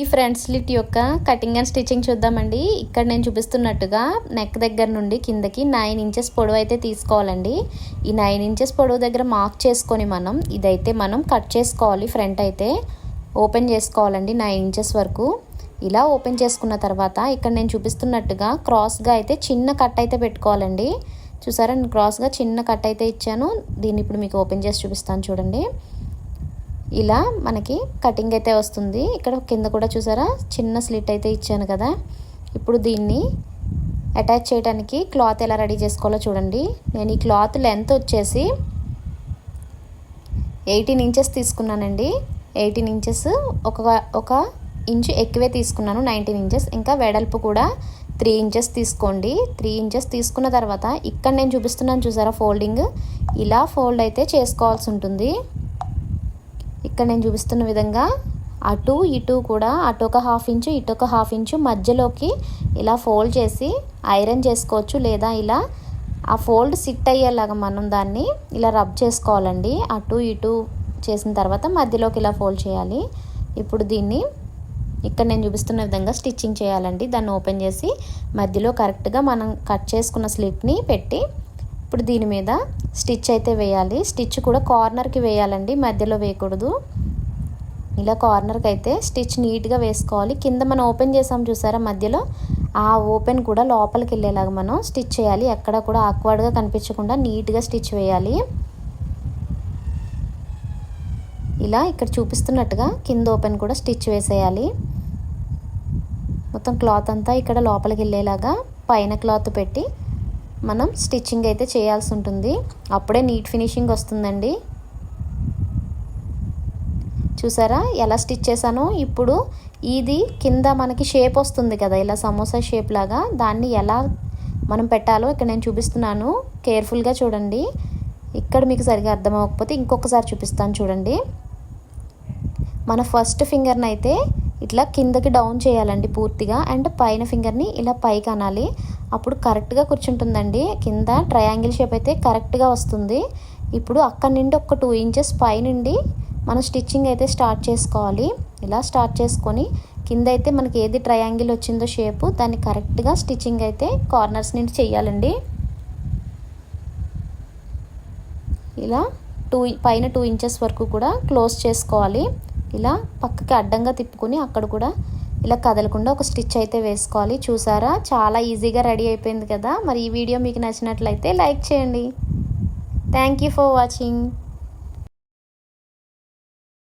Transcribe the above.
ఈ front slit యొక్క cutting and stitching చూద్దామండి. ఇక్కడ నేను చూపిస్తున్నట్టుగా నెక్ దగ్గర నుండి కిందకి నైన్ ఇంచెస్ పొడవు అయితే తీసుకోవాలండి. ఈ నైన్ ఇంచెస్ పొడవు దగ్గర మార్క్ చేసుకొని మనం ఇదైతే మనం కట్ చేసుకోవాలి. ఫ్రంట్ అయితే ఓపెన్ చేసుకోవాలండి నైన్ ఇంచెస్ వరకు. ఇలా ఓపెన్ చేసుకున్న తర్వాత ఇక్కడ నేను చూపిస్తున్నట్టుగా క్రాస్గా అయితే చిన్న కట్ అయితే పెట్టుకోవాలండి. చూసారా? నేను క్రాస్గా చిన్న కట్ అయితే ఇచ్చాను. దీన్ని ఇప్పుడు మీకు ఓపెన్ చేసి చూపిస్తాను చూడండి. ఇలా మనకి కటింగ్ అయితే వస్తుంది. ఇక్కడ కింద కూడా చూసారా? చిన్న స్లిట్ అయితే ఇచ్చాను కదా. ఇప్పుడు దీన్ని అటాచ్ చేయడానికి క్లాత్ ఎలా రెడీ చేసుకోవాలో చూడండి. నేను ఈ క్లాత్ లెంత్ వచ్చేసి ఎయిటీన్ ఇంచెస్ తీసుకున్నానండి. ఎయిటీన్ ఇంచెస్ ఒక ఒక ఇంచు ఎక్కువే తీసుకున్నాను నైన్టీన్ ఇంచెస్ ఇంకా వెడల్పు కూడా త్రీ ఇంచెస్ తీసుకోండి. త్రీ ఇంచెస్ తీసుకున్న తర్వాత ఇక్కడ నేను చూపిస్తున్నాను చూసారా ఫోల్డింగ్ ఇలా ఫోల్డ్ అయితే చేసుకోవాల్సి ఉంటుంది. ఇక్కడ నేను చూపిస్తున్న విధంగా అటు ఇటు కూడా అటు ఒక హాఫ్ ఇంచు ఇటు ఒక హాఫ్ ఇంచు మధ్యలోకి ఇలా ఫోల్డ్ చేసి ఐరన్ చేసుకోవచ్చు లేదా ఇలా ఆ ఫోల్డ్ సిట్ అయ్యేలాగా మనం దాన్ని ఇలా రబ్ చేసుకోవాలండి. అటు ఇటు చేసిన తర్వాత మధ్యలోకి ఇలా ఫోల్డ్ చేయాలి. ఇప్పుడు దీన్ని ఇక్కడ నేను చూపిస్తున్న విధంగా స్టిచ్చింగ్ చేయాలండి. దాన్ని ఓపెన్ చేసి మధ్యలో కరెక్ట్గా మనం కట్ చేసుకున్న స్లిట్ని పెట్టి ఇప్పుడు దీని మీద స్టిచ్ అయితే వేయాలి. స్టిచ్ కూడా కార్నర్కి వేయాలండి మధ్యలో వేయకూడదు. ఇలా కార్నర్కి అయితే స్టిచ్ నీట్గా వేసుకోవాలి. కింద మనం ఓపెన్ చేసాం చూసారా? మధ్యలో ఆ ఓపెన్ కూడా లోపలికి వెళ్ళేలాగా మనం స్టిచ్ చేయాలి. ఎక్కడ కూడా ఆక్వర్డ్గా కనిపించకుండా నీట్గా స్టిచ్ వేయాలి. ఇలా ఇక్కడ చూపిస్తున్నట్టుగా కింద ఓపెన్ కూడా స్టిచ్ వేసేయాలి. మొత్తం క్లాత్ అంతా ఇక్కడ లోపలికి వెళ్ళేలాగా పైన క్లాత్ పెట్టి మనం స్టిచ్చింగ్ అయితే చేయాల్సి ఉంటుంది. అప్పుడే నీట్ ఫినిషింగ్ వస్తుందండి. చూసారా? ఎలా స్టిచ్ చేశానో? ఇప్పుడు ఇది కింద మనకి షేప్ వస్తుంది కదా ఇలా సమోసా షేప్ లాగా. దాన్ని ఎలా మనం పెట్టాలో ఇక్కడ నేను చూపిస్తున్నాను. కేర్ఫుల్గా చూడండి. ఇక్కడ మీకు సరిగా అర్థం అవ్వకపోతే ఇంకొకసారి చూపిస్తాను చూడండి. మన ఫస్ట్ ఫింగర్ని అయితే ఇట్లా కిందకి డౌన్ చేయాలండి పూర్తిగా అండ్ పైన ఫింగర్ని ఇలా పైకి అనాలి. అప్పుడు కరెక్ట్గా కూర్చుంటుందండి. కింద ట్రయాంగిల్ షేప్ అయితే కరెక్ట్గా వస్తుంది. ఇప్పుడు అక్కడి నుండి ఒక టూ ఇంచెస్ పైనుండి మనం స్టిచ్చింగ్ అయితే స్టార్ట్ చేసుకోవాలి. ఇలా స్టార్ట్ చేసుకొని కింద అయితే మనకి ఏది ట్రయాంగిల్ వచ్చిందో షేపు దాన్ని కరెక్ట్గా స్టిచ్చింగ్ అయితే కార్నర్స్ నుండి చేయాలండి. ఇలా టూ పైన టూ ఇంచెస్ వరకు కూడా క్లోజ్ చేసుకోవాలి. ఇలా పక్కకి అడ్డంగా తిప్పుకొని అక్కడ కూడా ఇలా కదలకుండా ఒక స్టిచ్ అయితే వేసుకోవాలి. చూసారా? చాలా ఈజీగా రెడీ అయిపోయింది కదా? మరి ఈ వీడియో మీకు నచ్చినట్లయితే లైక్ చేయండి. Thank you for watching